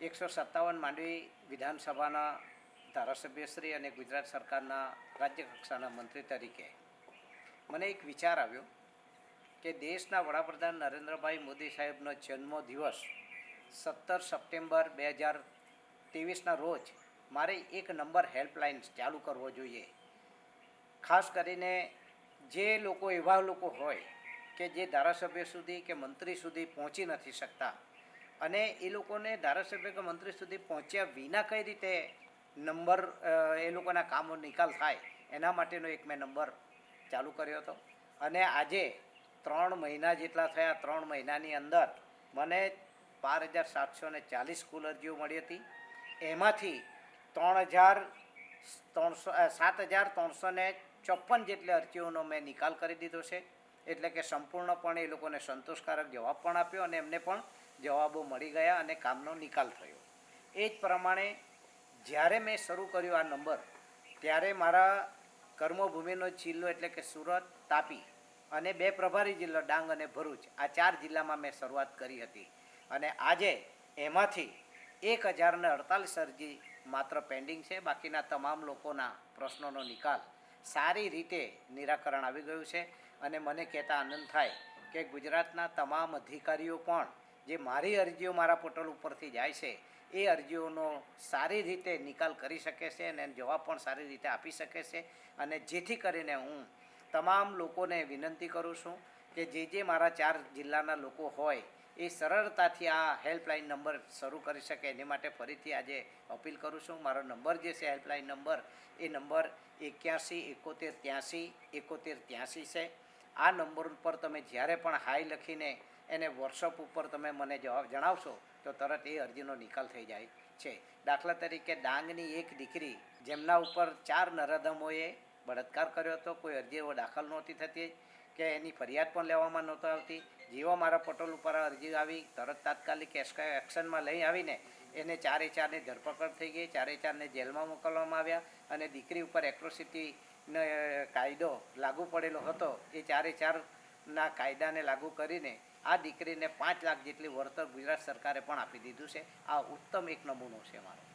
એકસો સત્તાવન માંડવી વિધાનસભાના ધારાસભ્યશ્રી અને ગુજરાત સરકારના રાજ્ય કક્ષાના મંત્રી તરીકે. મને એક વિચાર આવ્યો કે દેશના વડાપ્રધાન નરેન્દ્રભાઈ મોદી સાહેબનો જન્મ દિવસ સત્તર સપ્ટેમ્બર બે હજાર ત્રેવીસના રોજ મારે એક નંબર હેલ્પલાઇન ચાલુ કરવો જોઈએ. ખાસ કરીને જે લોકો એવા લોકો હોય કે જે ધારાસભ્ય સુધી કે મંત્રી સુધી પહોંચી નથી શકતા અને એ લોકોને ધારાસભ્ય કે મંત્રી સુધી પહોંચ્યા વિના કઈ રીતે નંબર એ લોકોના કામો નિકાલ થાય, એના માટેનો એક મેં નંબર ચાલુ કર્યો હતો. અને આજે ત્રણ મહિના જેટલા થયા, ત્રણ મહિનાની અંદર મને બાર હજાર સાતસો ને ચાલીસ કુલ અરજીઓ મળી હતી. એમાંથી ત્રણ હજાર ત્રણસો સાત હજાર ત્રણસો ચોપન જેટલી અરજીઓનો મેં નિકાલ કરી દીધો છે. એટલે કે સંપૂર્ણપણે એ લોકોને સંતોષકારક જવાબ પણ આપ્યો અને એમને પણ જવાબો મળી ગયા અને કામનો નિકાલ થયો. એ જ પ્રમાણે જ્યારે મેં શરૂ કર્યો આ નંબર, ત્યારે મારા કર્મભૂમિનો જિલ્લો એટલે કે સુરત, તાપી અને બે પ્રભારી જિલ્લો, ડાંગ અને ભરૂચ, આ ચાર જિલ્લામાં મેં શરૂઆત કરી હતી. અને આજે એમાંથી એક હજારને અડતાલીસ અરજી માત્ર પેન્ડિંગ છે, બાકીના તમામ લોકોના પ્રશ્નોનો નિકાલ સારી રીતે નિરાકરણ આવી ગયું છે. અને મને કહેતા આનંદ થાય કે ગુજરાતના તમામ અધિકારીઓ પણ જે મારી અરજીઓ મારા પોર્ટલ ઉપરથી જાય છે, એ અરજીઓનો સારી રીતે નિકાલ કરી શકે છે અને જવાબ પણ સારી રીતે આપી શકે છે. અને જેથી કરીને હું તમામ લોકોને વિનંતી કરું છું કે જે જે મારા ચાર જિલ્લાના લોકો હોય, એ સરળતાથી આ હેલ્પલાઇન નંબર શરૂ કરી શકે. એની માટે ફરીથી આજે અપીલ કરું છું, મારો નંબર જે છે, હેલ્પલાઇન નંબર, એ નંબર એક્યાસી, એકોતેર ત્યાંસી એકોતેર ત્યાંસી છે. આ નંબર ઉપર તમે જ્યારે પણ હાઈ લખીને એને વોટ્સઅપ ઉપર તમે મને જવાબ જણાવશો, તો તરત એ અરજીનો નિકાલ થઈ જાય છે. દાખલા તરીકે ડાંગની એક દીકરી જેમના ઉપર ચાર નરધમોએ બળાત્કાર કર્યો હતો, કોઈ અરજી એવો દાખલ નહોતી થતી, કે એની ફરિયાદ પણ લેવામાં નહોતી આવતી. જેવો મારા પટોલ ઉપર અરજી આવી, તરત તાત્કાલિક એક્શનમાં લઈ આવીને એને ચારે ચારની ધરપકડ થઈ ગઈ. ચારે ચારને જેલમાં મોકલવામાં આવ્યા અને દીકરી ઉપર એટ્રોસિટીનો કાયદો લાગુ પડેલો હતો, એ ચારે ચારના કાયદાને લાગુ કરીને આ દીકરીને પાંચ લાખ જેટલી વળતર ગુજરાત સરકારે પણ આપી દીધું છે. આ ઉત્તમ એક નમૂનો છે મારો.